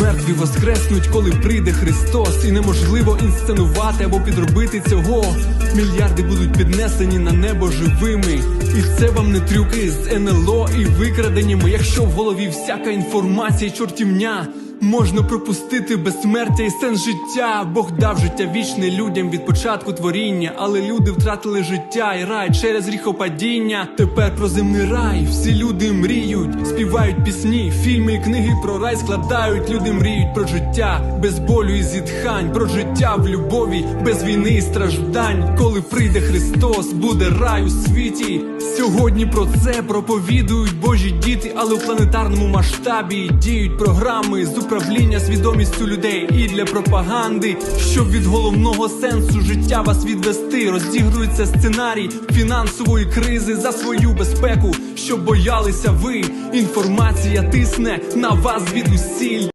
Мертві воскреснуть, коли прийде Христос, і неможливо інсценувати або підробити цього. Мільярди будуть піднесені на небо живими. І це вам не трюки з НЛО і викраденнями. Якщо в голові всяка інформація, чортівня. Можна пропустити безсмертя і сенс життя. Бог дав життя вічне людям від початку творіння, але люди втратили життя і рай через гріхопадіння. Тепер про земний рай всі люди мріють, співають пісні, фільми і книги про рай складають. Люди мріють про життя без болю і зітхань, про життя в любові, без війни і страждань. Коли прийде Христос, буде рай у світі. Сьогодні про це проповідують Божі діти, але у планетарному масштабі діють програми з управління свідомістю людей і для пропаганди, щоб від головного сенсу життя вас відвести. Розігрується сценарій фінансової кризи за свою безпеку, щоб боялися ви. Інформація тисне на вас від усіль.